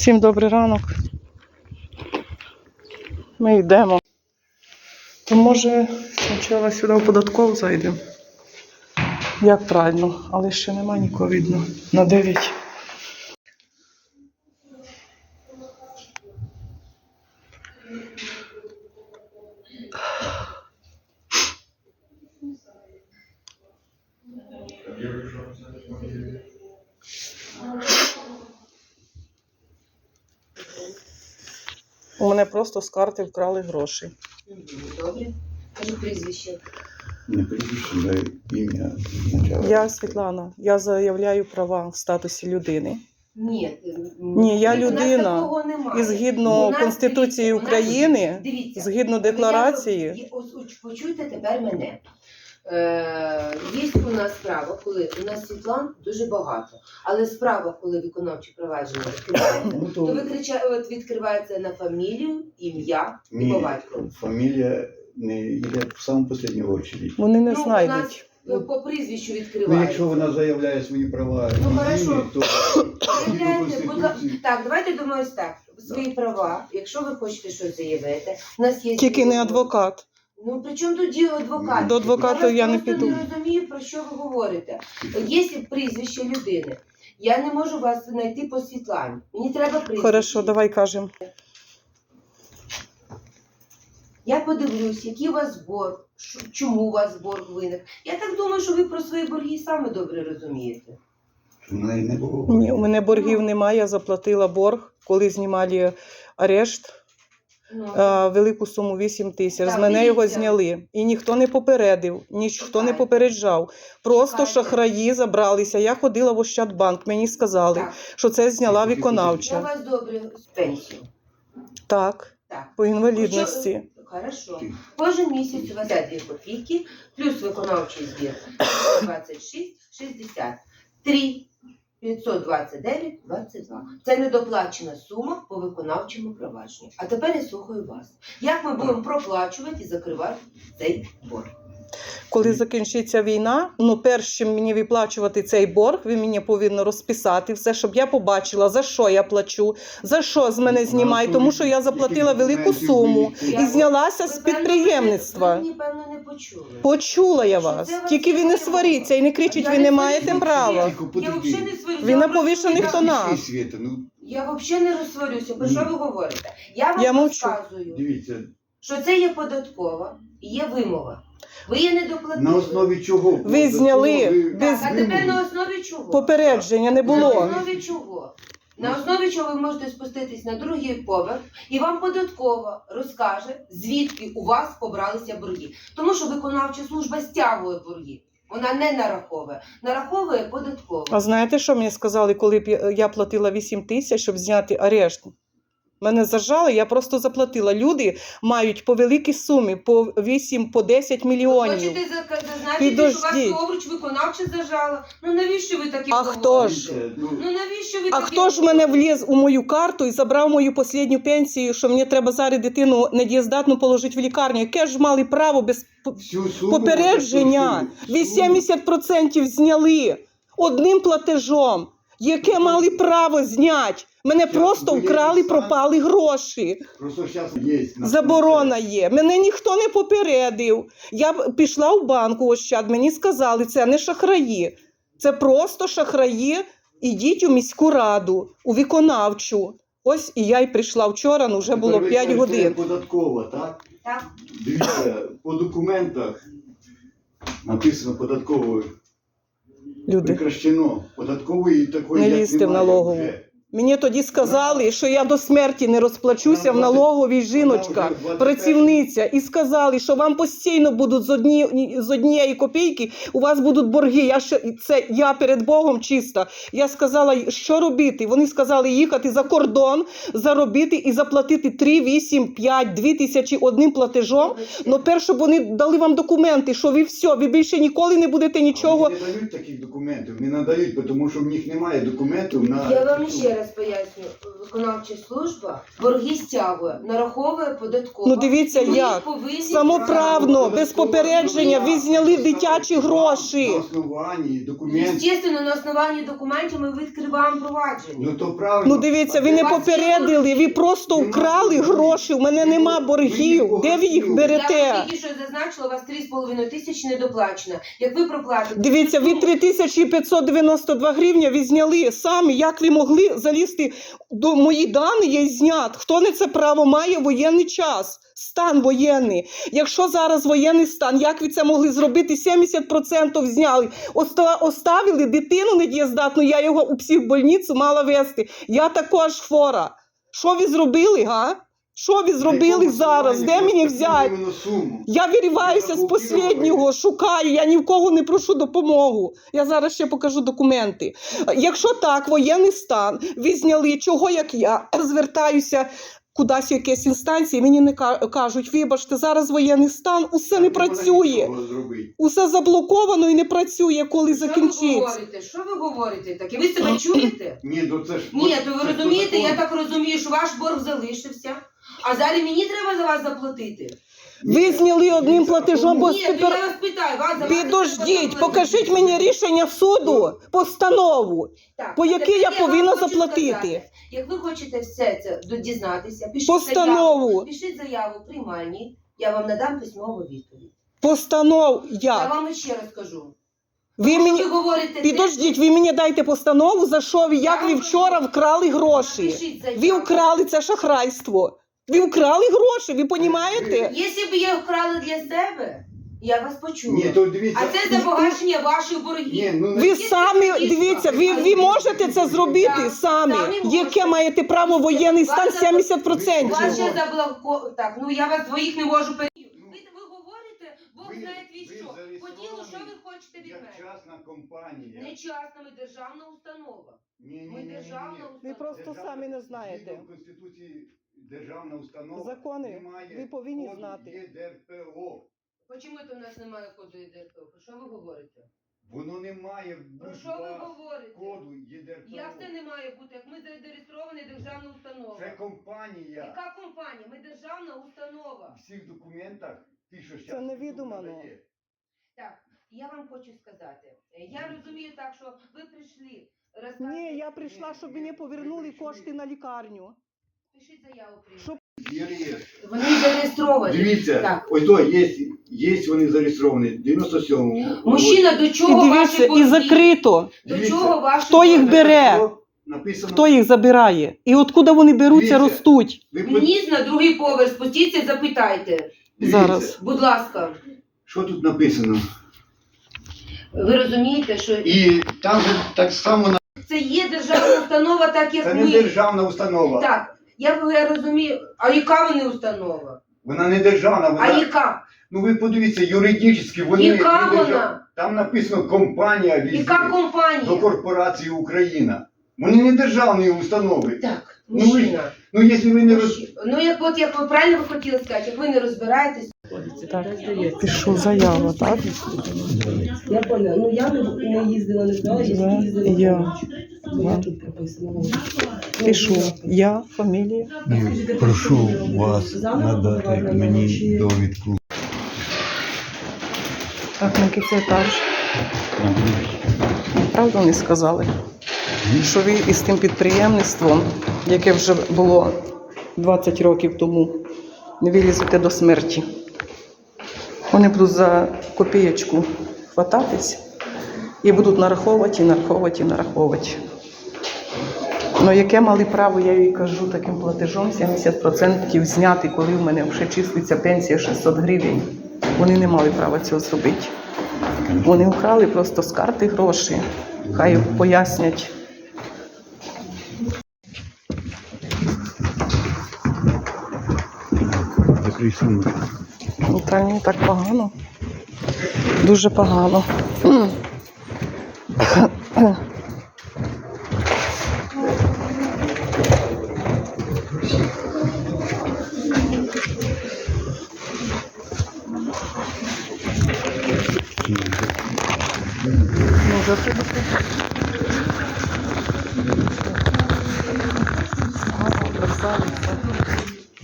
Всім добрий ранок. Ми йдемо. То може спочатку сюди в податкову зайдемо. Як правильно, але ще нема нікого видно. На 9. Просто з карти вкрали гроші. Добре. Кажу прізвище. Не прізвище, дай ім'я. Я Світлана, я заявляю права в статусі людини. Ні, Ні, я людина. І згідно У нас, Конституції дивіться, України, дивіться, згідно декларації, Почуйте тепер мене. Е, є у нас справа, коли у нас світлан дуже багато, але справа, коли виконавче провадження відкривається, Ну, то то викрича, от відкривається на фамілію, ім'я і по батькові. фамілія не йде в саму останню очередь. вони не Ну, у знайдуть. нас е, по прізвищу Ну, відкривається. якщо вона заявляє свої права Ну, хорошо. то Заявляйте, будь ласка. Так, давайте думаю ось так. Свої права, якщо ви хочете щось заявити, у нас є Тільки не адвокат. Ну при чому тут діло адвокат? До адвоката я не піду. не розумію, про що ви говорите. Є прізвище людини. Я не можу вас знайти по Світлані. Мені треба прізвище. Хорошо, давай кажемо. Я подивлюсь, який у вас борг, чому у вас борг виник. Я так думаю, що ви про свої борги саме добре розумієте. в неї не було. Ні, у мене боргів немає, я заплатила борг, коли знімали арешт. Ну, е, Велику суму 8 тисяч. З Так, мене його дивіться. зняли. І ніхто не попередив, ніхто не попереджав. Просто Чекайте. шахраї забралися. Я ходила в Ощадбанк, мені сказали, так, що це зняла я виконавча. вас добре з пенсію. Так, Так. по інвалідності. Хорошо. Кожен місяць у вас 2 копійки, плюс виконавчий збір 26, 60, 3, 529, 22. Це недоплачена сума по виконавчому провадженню. А тепер я слухаю вас. Як ми будемо проплачувати і закривати цей борг? Коли закінчиться війна, ну перш чим мені виплачувати цей борг, ви мені повинні розписати все, щоб я побачила, за що я плачу, за що з мене знімають, тому що я заплатила велику суму і знялася з підприємництва. Певно, не почули. Почула я вас. вас Тільки ви не сваріться і не кричіть, ви не маєте права. Я взагалі не сварюся. Ви на повішених тонах. Света, ну Я взагалі не розсварюся. Про що ви говорите? Я вам Я мовчу. розказую. дивіться, що це є податкова і є вимога. Ви її не доплатили. на основі чого? Ви зняли ви без- Так, а тепер на основі чого? Попередження не На було. основі чого? На основі чого ви можете спуститись на другий поверх, і вам податково розкаже, звідки у вас побралися борги. Тому що виконавча служба стягує борги. Вона не нараховує. Нараховує податково. А знаєте, що мені сказали, коли б я- я платила 8 тисяч, щоб зняти арешт? Мене зажали, я просто заплатила. Люди мають по великій сумі, по 8, по 10 мільйонів. Хочете за- зазначити, Підождіть. що вас овруч виконавча зажала? Ну навіщо ви такі А хто ж? Ну, Ну навіщо ви А такі хто ж мене вліз у мою карту і забрав мою останню пенсію, що мені треба зараз дитину недієздатну положити в лікарню? Яке ж мали право без всю суму, попередження? всю суму. 70% зняли одним платежом. Яке мали право зняти? Мене просто вкрали, пропали гроші. Просто зараз є. Заборона є. Мене ніхто не попередив. Я б пішла в банку Ощад, мені сказали, це не шахраї. Це просто шахраї. Ідіть у міську раду, у виконавчу. Ось і я й прийшла вчора, ну вже було Тепер 5 годин. Податкова, так? Так. Дивіться, по документах написано податковою. Люди. Прекращено. Податкової такої Не як лізьте в немає налогову. вже. Мені тоді сказали, що я до смерті не розплачуся в налоговій жіночка, Вона вже 21 працівниця, і сказали, що вам постійно будуть з, одні, з однієї копійки, у вас будуть борги. Я ще це я перед Богом чиста. Я сказала, що робити. Вони сказали їхати за кордон, заробити і заплатити 3, 8, 5, 2 тисячі одним платежом. Ну, перше, вони дали вам документи, що ви все, ви більше ніколи не будете нічого. Вони не дають таких документів, не надають, бо тому що в них немає документів на Я вам ще раз поясню, виконавча служба борги стягує, нараховує податково. Ну, дивіться, Ви як. повинні Самоправно, без попередження, ви зняли дитячі гроші. На основанні документів. Естественно, на основанні документів ми відкриваємо провадження. Ну то правильно. Ну дивіться, ви не попередили, ви просто вкрали гроші. У мене нема боргів. Де ви їх Я берете? тільки що зазначила, у вас 3,5 тисячі недоплачено. Як ви проплатите? Дивіться, ви 3592 гривні ви зняли самі. Як ви могли залізти до мої дані є знят? Хто не це право має воєнний час? Стан воєнний. Якщо зараз воєнний стан, як ви це могли зробити? 70% зняли. Оставили дитину недієздатну, я його у психбольницю мала вести. Я також хвора. Що ви зробили, га? Що ви зробили зараз? Де мені взяти? Суму. Я вириваюся з останнього, шукаю, я ні в кого не прошу допомогу. Я зараз ще покажу документи. Якщо так, воєнний стан, ви зняли, чого як я звертаюся кудись в якісь інстанції, мені не кажуть, вибачте, зараз воєнний стан, усе не працює. Усе заблоковано і не працює, коли Що ви говорите? Що ви говорите таке? Ви себе чуєте? Ні, ну це ж. Ні, то ви розумієте, я так розумію, що ваш борг залишився, а зараз мені треба за вас заплатити. Ви зняли одним платежом, бо Ні, то тепер. я вас питаю, вас за вас Підождіть, треба покажіть заплатити. мені рішення суду, постанову. Так, по якій тепер я вам повинна хочу заплатити. сказати, Як ви хочете все це до- дізнатися, пишіть Постанову. заяву, пишіть заяву приймальні, я вам надам письмову відповідь. Постанов Я як? вам ще раз кажу. Ви мені ви говорите? те, підождіть, ви мені дайте постанову, за що ви, як ви вчора вкрали гроші. Пишіть заяву. Ви вкрали це шахрайство. Ви вкрали гроші, ви розумієте? Якщо б я вкрала для себе, я вас почула. Ні, то дивіться. А це за погашення ваших боргів. Ні, ну, Ви самі дивіться, ви, ви можете це зробити Так, самі. самі Яке маєте право воєнний стан Вас 70%? У вас заблоко... Так, ну я вас двоїх не можу перевірити. Ви, ви говорите, Бог Ви- знає ви що. По ділу, що ви хочете від Як мене? частна компанія. Не частна, ми державна установа. Ні, ні, Ми ні, ні, державна ні. Ви установа. просто Державна- самі не знаєте. згідно Конституції державна установа. Закони немає ви повинні коду знати. ЄДРПО. Чому то в нас немає коду ЄДРПО? Про що ви говорите? Воно не має Про що ви говорите? коду ЄДРПО. Як це не має бути? Як ми зареєстровані державна установа? Це компанія. Яка компанія? Ми державна установа. В всіх документах ти що невідомано. надає. Так, я вам хочу сказати. е, Я розумію так, що ви прийшли розказувати. Ні, я прийшла, щоб мені повернули кошти на лікарню. Пишіть заяву. Вони зареєстровані. Дивіться, Так. ось то є, є вони зареєстровані. 97-му. Мужчина, до і чого ваші дивіться, і закрито. До Дивіться. чого ваші Хто їх бере? Написано. Хто їх забирає? І откуда вони беруться, Дивіться. ростуть? Ви по- Вниз на другий поверх спустіться, і запитайте. Дивіться, Зараз. Будь ласка. Що тут написано? Ви розумієте, що І там же так само на- це є державна установа, так як це не ми. державна установа. Так, я, я розумію. А яка вони установа? Вона не державна, А яка? Ну ви подивіться, юридично вони Яка не вона? Там написано компанія Яка візит до компанія? корпорації Україна. Вони не державні установи. Так, Ну, ви- мужчина. Ну якщо ви не роз... Ну як от як ви правильно ви хотіли сказати, як ви не розбираєтесь, Пишу заяву, так? Я поняла. Ну я не, не їздила, не знала, я Да, їздила. я. На. Ну, я тут прописана. Ну, Пишу ну, я, фамілія. І прошу вас надати мені довідку Так, на який це етаж? Правду вони сказали, що ви із тим підприємництвом, яке вже було 20 років тому, не вилізете до смерті. Вони будуть за копієчку хвататись і будуть нараховувати, і нараховувати, і нараховувати. Ну, яке мали право, я їй кажу, таким платежом 70% зняти, коли в мене вже числиться пенсія 600 гривень. Вони не мали права цього зробити. Вони вкрали просто з карти гроші. Хай пояснять. Ну, Та ні, так погано. Дуже погано.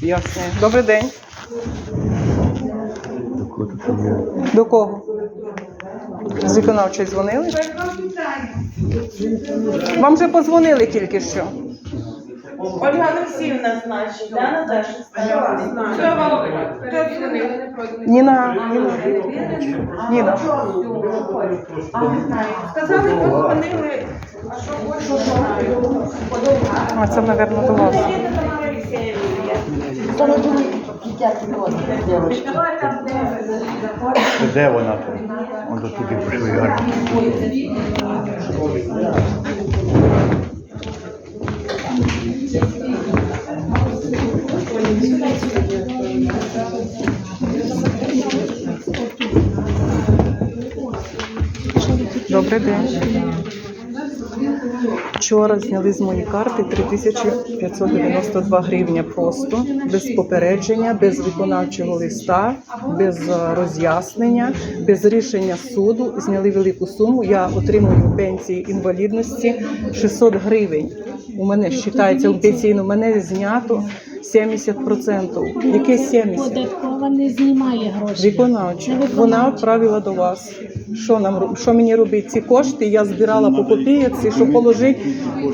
Ясно. Добрий день. До кого? З виконавчої дзвонили? Вам вже позвонили тільки що. Ольга Олексіївна, значить, да, Наташа? Ніна, Ніна. Ніна. Сказали, позвонили. А що хочеш? А це, мабуть, до вас. Це де вона там? Он до туди пішли. аж. Добрий день. Вчора зняли з моєї карти 3592 гривня просто, без попередження, без виконавчого листа, без е, роз'яснення, без рішення суду. Зняли велику суму. Я отримую пенсії інвалідності 600 гривень. У мене вважається у пенсійну, мене знято 70%. Яке 70%? Податкова не знімає гроші. Виконавча. Вона відправила до вас. Що нам роб- що мені робити? Ці кошти я збирала по копійці, щоб положити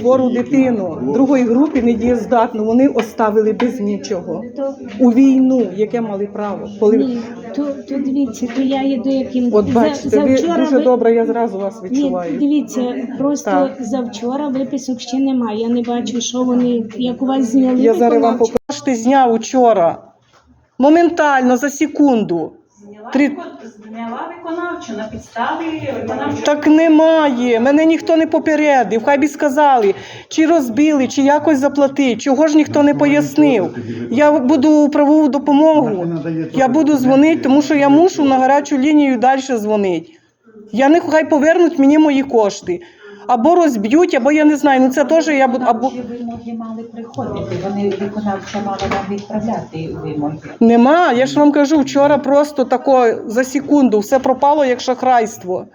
хвору дитину. Другої групи недієздатну. Вони оставили без нічого. То, У війну, яке мали право. Коли ні, то, то дивіться, то я їду яким от за- бачите, ви дуже ви- добре, я зразу вас Ні, відчуваю. дивіться, просто Так. завчора виписок ще немає. Я не бачу, що вони, як у вас зняли. Я зараз вам покажу. Ти зняв учора. Моментально за секунду. Три... Зняла виконавчу на підставі виконавчу. Так немає. Мене ніхто не попередив. Хай би сказали, чи розбили, чи якось заплати. Чого ж ніхто не пояснив. Я буду правову допомогу. Я буду дзвонити, тому що я мушу на гарячу лінію далі дзвонити. Я не хай повернуть мені мої кошти. Або розб'ють, або я не знаю. Ну це теж я буду. Або вимоги мали приходити? Вони виконавча мала вам відправляти вимоги. нема. Я ж вам кажу, вчора просто тако за секунду все пропало як шахрайство.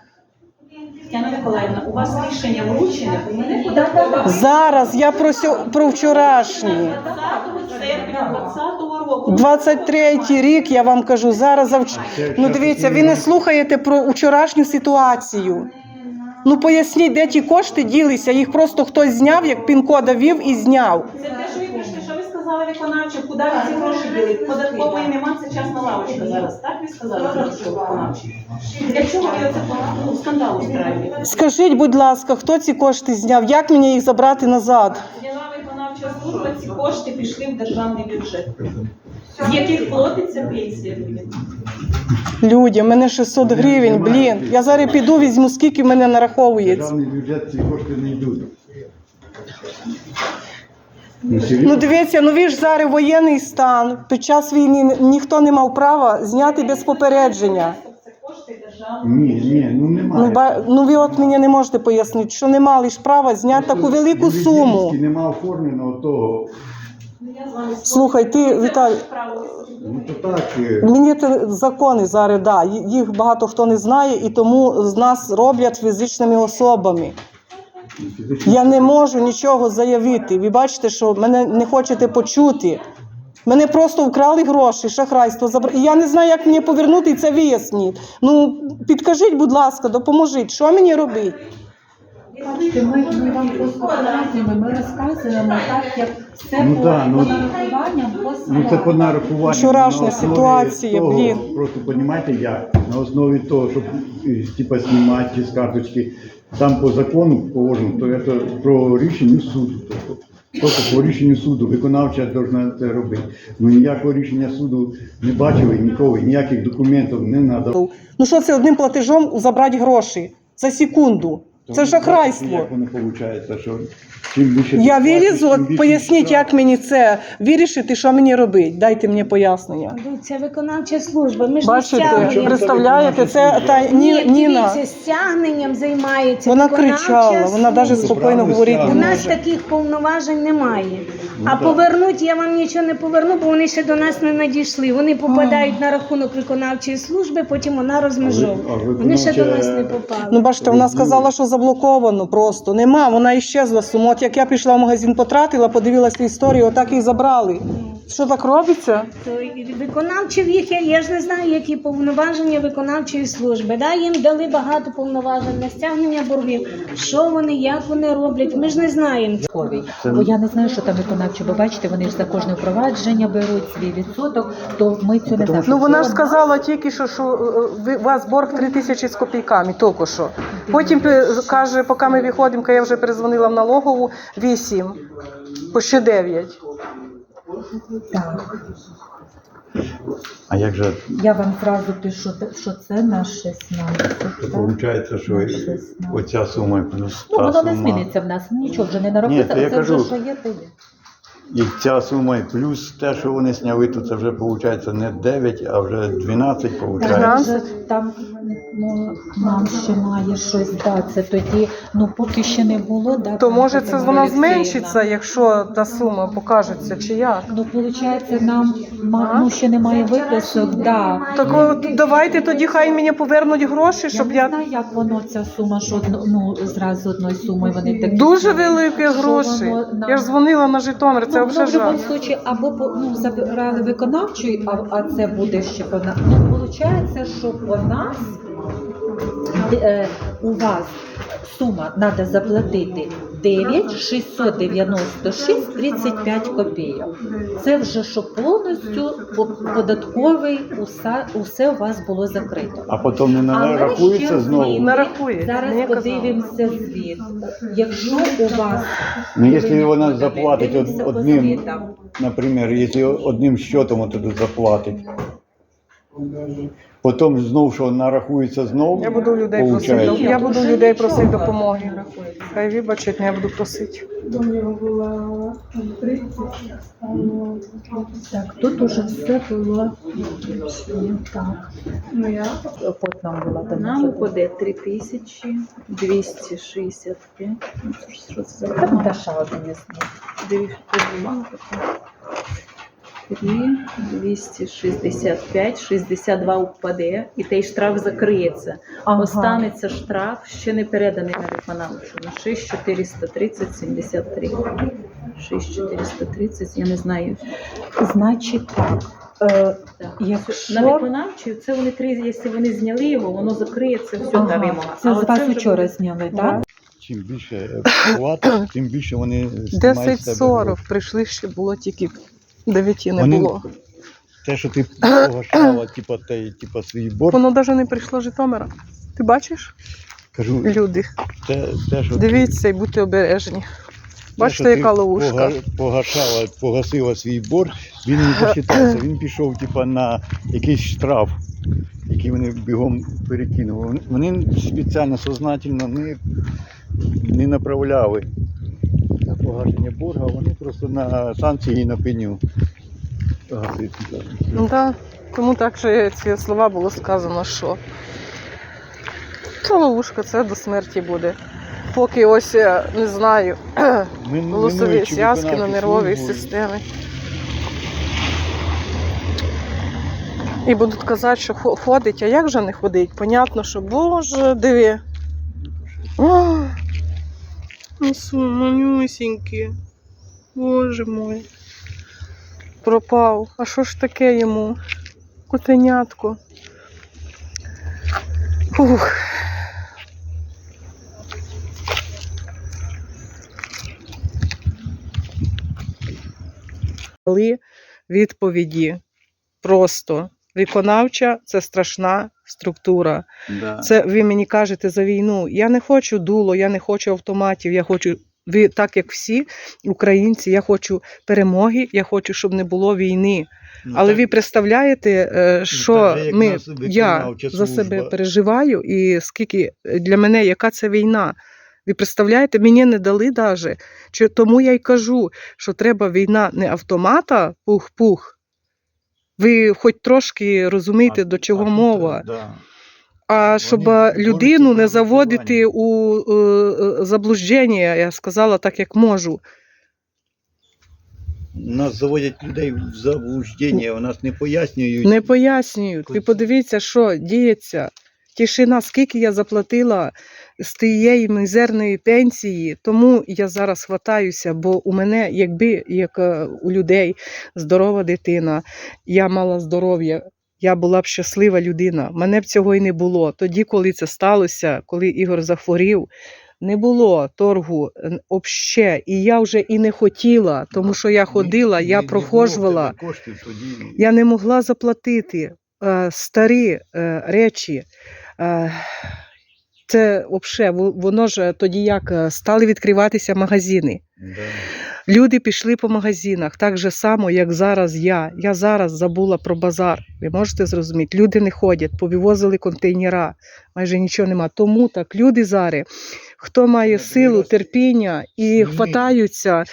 Тетяна Миколаївна, у вас рішення вручене, у мене податкова. Зараз я про, сьо- про вчорашнє. 20 серпня 20 року. 23 рік я вам кажу, зараз завч... Ну дивіться, ви не слухаєте про вчорашню ситуацію. Ну поясніть, де ті кошти ділися, їх просто хтось зняв, як пін-кода вів і зняв. Це те, що ви пишете, що ви сказали виконавче, куди ви ці гроші діли? Податкової нема, це частна лавочка зараз. Так ви сказали, що виконавче? Для чого ви оце ну, скандал устраюєте? Скажіть, будь ласка, хто ці кошти зняв? Як мені їх забрати назад? Зняла виконавча служба, ці кошти пішли в державний бюджет, з яких платиться пенсія людям. Людям, мене 600 гривень, блін. Я зараз піду, візьму, скільки в мене нараховується. Державний бюджет ці кошти не йдуть. Ну дивіться, ну ви ж зараз воєнний стан. Під час війни ніхто не мав права зняти без попередження. Це кошти державного Ні, ні, ну немає. Ну, ба, ну ви от мені не можете пояснити, що не мали ж права зняти таку велику суму. Нема оформленого того. Слухай, ти, Віталій. Ну то так. е, мені те закони зараз, да, ї- їх багато хто не знає, і тому з нас роблять фізичними особами. фізично- Я не можу нічого заявити. Ви бачите, що мене не хочете почути. Мене просто вкрали гроші, шахрайство забрали. І я не знаю, як мені повернути і це виясніть. Ну, підкажіть, будь ласка, допоможіть, що мені робити? Ми, ми вам просто ми розказуємо так, як все Ну по, да, ну- по нарахуванням, по Ну це по нарахуванню. Вчорашня на основі ситуація, того, блін. Просто розумієте як? На основі того, щоб е, типа знімати з карточки, там по закону положено, то це про рішення суду. Тобто, Тобто по рішенню суду виконавча повинна це робити. Ну ніякого рішення суду не бачили ніколи, ніяких документів не надав. Ну що це одним платежом забрати гроші за секунду? Це шахрайство. Як воно виходить, що чим більше Я ти вилізу, тим от більше поясніть, штраф. як мені це вирішити, що мені робити. Дайте мені пояснення. Ну, Це виконавча служба. Ми ж не Бачите, стягуємо. представляєте, це та Ні, Ні, Ніна. дивіться, стягненням займається. Вона виконавча кричала, вона навіть спокійно Справді говорити У не нас може. таких повноважень немає. Ну, А так. повернуть я вам нічого не поверну, бо вони ще до нас не надійшли. Вони попадають на рахунок виконавчої служби, потім вона розмежовує. А ви- а Вони ще до виконавча- нас не попали. Ну, бачите, вона сказала, що заблоковано просто. Нема, вона іщезла сума. От як я пішла в магазин, потратила, подивилася історію, отак і забрали. Що так робиться? То виконавчі їх, я, я ж не знаю, які повноваження виконавчої служби. Да, їм дали багато повноважень на стягнення боргів. Що вони, як вони роблять, ми ж не знаємо. Бо я не знаю, що там виконавчі, бо бачите, вони ж за кожне впровадження беруть свій відсоток, то ми цю не знаємо. Ну вона ж сказала тільки що, що е, ви- у вас борг 3 тисячі з копійками, тільки що. Потім е, каже, поки ми виходимо, я вже перезвонила в налогову 8, по ще 9. Так, А як же я вам зразу пишу, що це на 16. так? виходить, що На 16. оця сума, ну, Ну, та воно не сума, зміниться в нас, нічого вже не наробиться, Ні, то я це вже що є, то є. І ця сума, і плюс те, що вони сняли, то це вже виходить не 9, а вже 12 виходить. Вже Там ну, нам ще має щось дати. Тоді, ну поки ще не було, да, То там може Тетяна це вона Олексіївна. зменшиться, якщо та сума покажеться, чи як? Ну, виходить, нам ма- А? ну, ще немає виписок, да. Так от, давайте тоді хай мені повернуть гроші, Я щоб не я. знаю, як воно ця сума, що одно- ну, зразу одної суми вони такі. Дуже великі Що гроші. воно нам- Я ж дзвонила на Житомир, це ну, ну, в будь-якому случаї або ну, забирали виконавчий, а, а це буде ще вона. Получається, Ну, виходить, що по нас е, у вас сума треба заплатити 9 696 35 копійок. Це вже що повністю податковий усе, усе у вас було закрито. А потім не нарахується знову. звіт. Нарахується, Зараз казали. подивимося звіт. Якщо у вас Ну, якщо вона заплатить одним, наприклад, якщо одним счетом туди заплатить, потім знову що нарахується знову, Я буду людей просити. получається. Я буду людей просити допомоги. Хай вибачать, я буду просити. Так, тут уже все було так. От нам була. Нам упаде 3265. Ну, це ж Що це за Там? Даша один із них. Бумага така. 3, 265, 62 упаде, і той штраф закриється. Ага. Останеться штраф, ще не переданий на виконавчу. На 6430, 73. 6430, я не знаю. Значить так. Е, Так. Якщо- На виконавчу, це вони три, якщо вони зняли його, воно закриється, все ага, вимога. це А з вас вже вчора буде- зняли, Да. так? Чим більше платить, тим більше вони знімають з 10.40 прийшли ще було тільки 9 не Вони- було. Те, що ти погашала, типа, те, типа, свій борг, Воно навіть не прийшло з Житомира. Ти бачиш? кажу, Люди, те, те, що ти- дивіться і будьте обережні. Бачите, яка ловушка. пога- Погашала, погасила свій борг, він не засчитався. Він пішов, типа, на якийсь штраф, який вони бігом перекинули. Вони- Вони спеціально сознательно не, не направляли на погашення борга, вони просто на санкції і на пеню. Ну, да. Тому так же ці слова було сказано, що це ловушка, це до смерті буде. Поки ось я не знаю, голосові зв'язки на нервовій системі. І будуть казати, що ходить, а як же не ходить? Понятно, що Боже, диви. О, ну манюсінькі. Боже мой. Пропав. А що ж таке йому? Котенятко. Ух. Відповіді. Просто виконавча це страшна структура. Да. Це ви мені кажете за війну. Я не хочу дуло, я не хочу автоматів. Я хочу ви так як всі українці. Я хочу перемоги. Я хочу, щоб не було війни. Ну, Але так, ви представляєте, е, що так ми я за себе переживаю, і скільки для мене яка це війна. Ви представляєте, мені не дали даже. Чи тому я й кажу, що треба війна не автомата, пух-пух. Ви хоч трошки розумієте, а- до чого а мова. да. А щоб борються людину не заводити у е, е, заблуждення, я сказала так, як можу. Нас заводять людей в заблуждення, у нас не пояснюють. Не пояснюють. Ви подивіться, що діється. Тишина, скільки я заплатила з тієї мізерної пенсії, тому я зараз хватаюся, бо у мене, якби як е, у людей здорова дитина, я мала здоров'я, я була б щаслива людина. Мене б цього і не було. Тоді, коли це сталося, коли Ігор захворів, не було торгу обще. І я вже і не хотіла, тому що я ходила, я тоді. Я не могла заплатити е, старі е, речі. Е, це взагалі, воно ж тоді як е, стали відкриватися магазини. Да. Люди пішли по магазинах, так же само, як зараз я. Я зараз забула про базар. Ви можете зрозуміти? Люди не ходять, повивозили контейнера, майже нічого нема. Тому так люди зараз, хто має силу, терпіння і хватаються,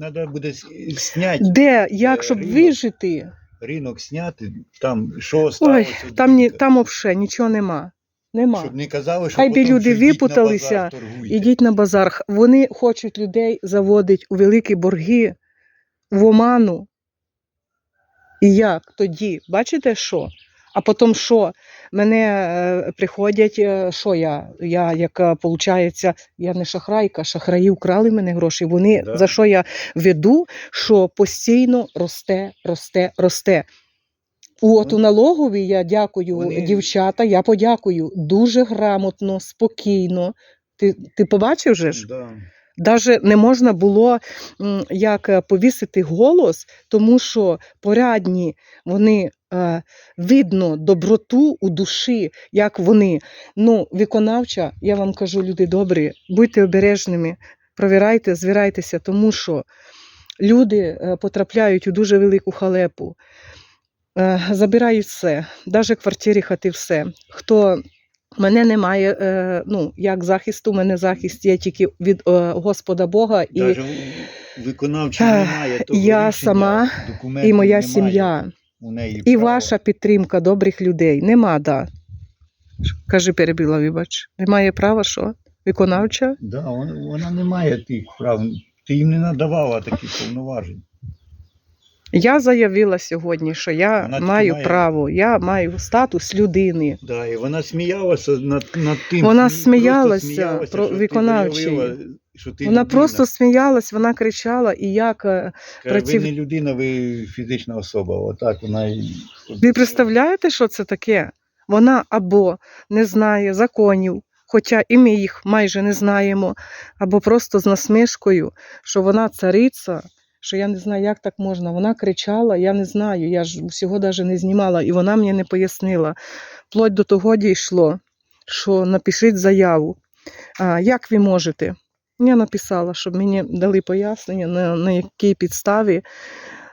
Треба буде зняти де, як Е, щоб ринок. вижити. ринок, зняти, там що Ой, там, ні, там взагалі нічого нема. Нема. Щоб не казали, що Хай би люди що йдіть на випуталися, базар. Ідіть на базар. Вони хочуть людей заводити у великі борги, в оману. І як тоді? Бачите що? А потім що? Мене е, приходять, е, що я? Я, як виходить, я не шахрайка, шахраї вкрали мене гроші. Вони Да. за що я веду, що постійно росте, росте, росте. У от у налоговій я дякую, Вони- дівчата, я подякую. Дуже грамотно, спокійно. Ти, ти побачив же ж? Да. Даже не можна було м, як е, повісити голос, тому що порядні вони е, видно доброту у душі, як вони. Ну, виконавча, я вам кажу, люди добрі, будьте обережними, провірайте, звірайтеся, тому що люди е, потрапляють у дуже велику халепу. Е, забирають все, навіть квартири, хати, все. Хто мене немає, е, ну як захисту, у мене захист є тільки від е, Господа Бога і, Даже у немає того я рішення, сама і моя немає сім'я, у неї і права. ваша підтримка добрих людей. Нема, да. Кажи, перебила, вибач. Немає права, що? Виконавча? Да, вона, вона не має тих прав. Ти їм не надавала таких повноважень. Я заявила сьогодні, що я Вона таки маю має. право, я маю статус людини. Да, і вона сміялася над, над тим. Вона просто сміялася про що ти виконавчий. заявила, що ти Вона людина. просто сміялась, вона кричала, і як е, Каже, праців- ви не людина, ви фізична особа. Отак вона і. Ви представляєте, що це таке? Вона або не знає законів, хоча і ми їх майже не знаємо, або просто з насмішкою, що вона цариця, що я не знаю, як так можна. Вона кричала, я не знаю, я ж всього навіть не знімала, і вона мені не пояснила. Плоть до того дійшло, що напишіть заяву. А, як ви можете? Я написала, щоб мені дали пояснення, на, на якій підставі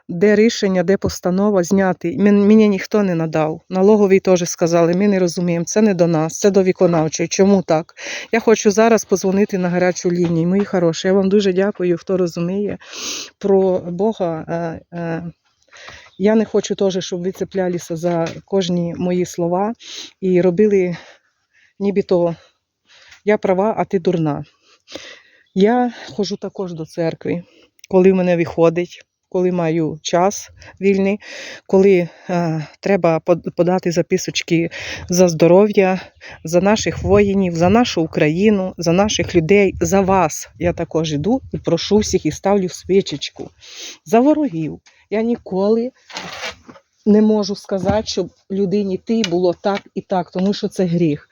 де рішення, де постанова зняти. Мені ніхто не надав. Налогові теж сказали, ми не розуміємо, це не до нас, це до виконавчої. Чому так? Я хочу зараз позвонити на гарячу лінію. Мої хороші, я вам дуже дякую, хто розуміє про Бога. Е, е, Я не хочу теж, щоб ви цеплялися за кожні мої слова і робили нібито я права, а ти дурна. Я ходжу також до церкви, коли в мене виходить коли маю час вільний, коли е, треба подати записочки за здоров'я, за наших воїнів, за нашу Україну, за наших людей, за вас. Я також іду і прошу всіх і ставлю свічечку. За ворогів. Я ніколи не можу сказати, щоб людині ти було так і так, тому що це гріх.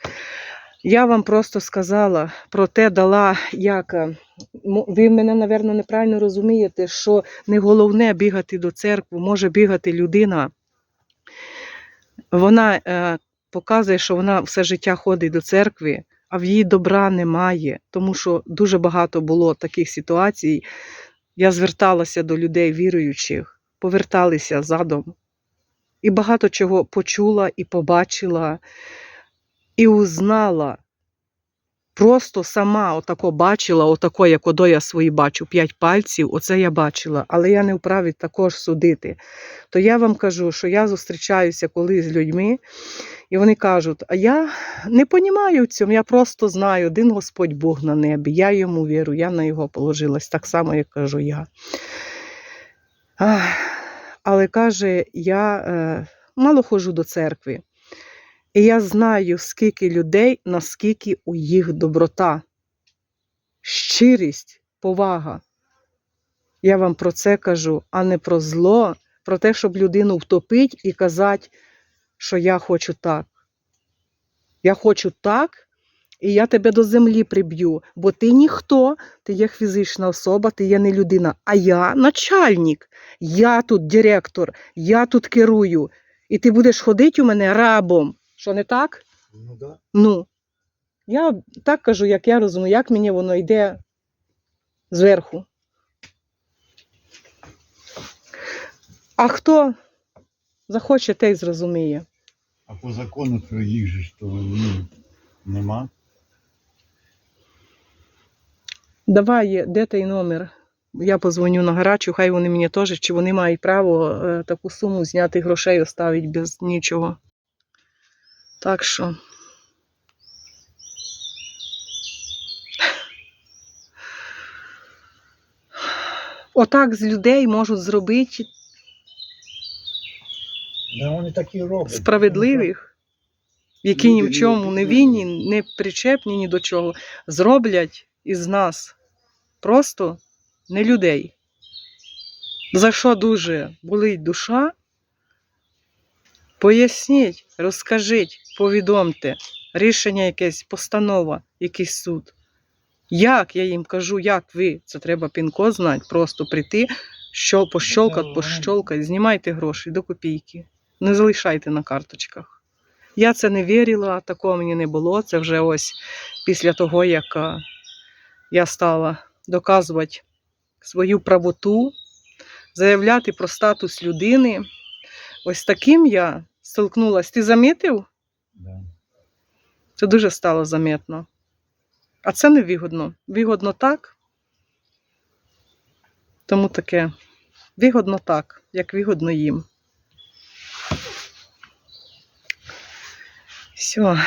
Я вам просто сказала про те, дала, як е, ви мене, напевно, неправильно розумієте, що не головне бігати до церкви, може бігати людина. Вона е, показує, що вона все життя ходить до церкви, а в їй добра немає, тому що дуже багато було таких ситуацій. Я зверталася до людей віруючих, поверталися задом. І багато чого почула і побачила, і узнала. Просто сама отако бачила, отако, як одо я свої бачу, п'ять пальців, оце я бачила, але я не вправі також судити. То я вам кажу, що я зустрічаюся коли з людьми, і вони кажуть, а я не понімаю в цьому, я просто знаю, один Господь Бог на небі, я йому вірю, я на його положилась, так само, як кажу я. Але каже, я е, мало ходжу до церкви. І я знаю, скільки людей, наскільки у їх доброта, щирість, повага. Я вам про це кажу, а не про зло, про те, щоб людину втопити і казати, що я хочу так. Я хочу так, і я тебе до землі приб'ю, бо ти ніхто, ти є фізична особа, ти є не людина. А я начальник, я тут директор, я тут керую. І ти будеш ходити у мене рабом. Що не так? Ну да. Ну, я так кажу, як я розумію, як мені воно йде зверху. А хто захоче, той зрозуміє. А по закону то їх же ж то ну, нема. Давай, де той номер? Я позвоню на гарячу, хай вони мені теж, чи вони мають право е, таку суму зняти грошей, оставити без нічого. Так що. Отак з людей можуть зробити Да, вони так і роблять. справедливих, які ні в чому не винні, не причепні ні до чого, зроблять із нас просто не людей. За що дуже болить душа? Поясніть, розкажіть, повідомте, рішення якесь, постанова, якийсь суд. Як я їм кажу, як ви, це треба пін-код знати, просто прийти, що пощолкати, пощолкати, знімайте гроші до копійки. Не залишайте на карточках. Я це не вірила, такого мені не було. Це вже ось після того, як я стала доказувати свою правоту, заявляти про статус людини. Ось таким я столкнулася. Ти замітив? Да. Це дуже стало заметно. А це не вигодно. Вигодно так. Тому таке. Вигодно так, як вигодно їм. Все.